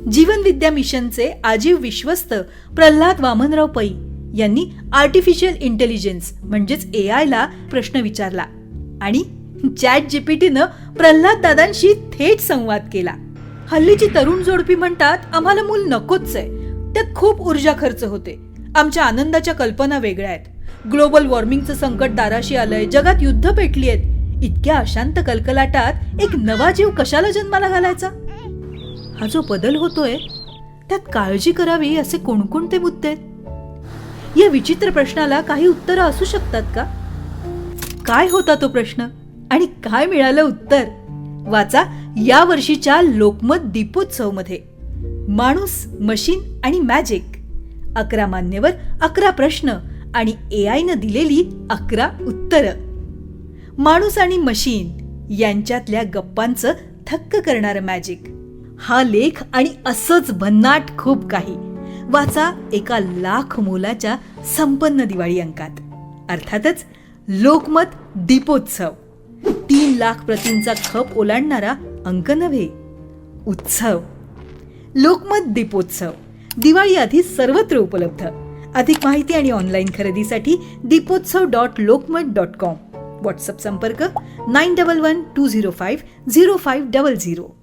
जीवन विद्या मिशनचे आजीव विश्वस्त प्रल्हाद वामनराव पै यांनी आर्टिफिशियल इंटेलिजन्स म्हणजेच ए ला प्रश्न विचारला आणि चॅट जीपीटीनं प्रल्हाद दादांशी थेट संवाद केला. हल्लीची तरुण जोडपी म्हणतात आम्हाला मूल नकोच आहे. त्यात खूप ऊर्जा खर्च होते. आमच्या आनंदाच्या कल्पना वेगळ्या आहेत. ग्लोबल वॉर्मिंगचं संकट दाराशी आलंय. जगात युद्ध पेटली आहेत. इतक्या अशांत कलकलाटात एक नवा जीव कशाला जन्माला घालायचा? हा जो बदल होतोय त्यात काळजी करावी असे कोणकोणते मुद्दे या विचित्र प्रश्नाला काही उत्तरं असू शकतात का? काय होता तो प्रश्न? आणि काय मिळालं उत्तर? वाचा या वर्षीच्या लोकमत दीपोत्सवमध्ये माणूस मशीन आणि मॅजिक. अकरा मान्यवर अकरा प्रश्न आणि ए आयनं दिलेली अकरा उत्तरं. माणूस आणि मशीन यांच्यातल्या गप्पांचं थक्क करणारं मॅजिक. हा लेख आणि असंच भन्नाट खूप काही. वाचा एका लाख मोलाच्या संपन्न दिवाळी अंकात. अर्थातच लोकमत दीपोत्सव. तीन लाख प्रतींचा खप ओलांडणारा अंक नव्हे उत्सव. लोकमत दीपोत्सव. दिवाळी आधी सर्वत्र उपलब्ध. अधिक माहिती आणि ऑनलाईन खरेदीसाठी Deepotsav dot Lokmat dot com. WhatsApp संपर्क nine double one two zero five zero five double zero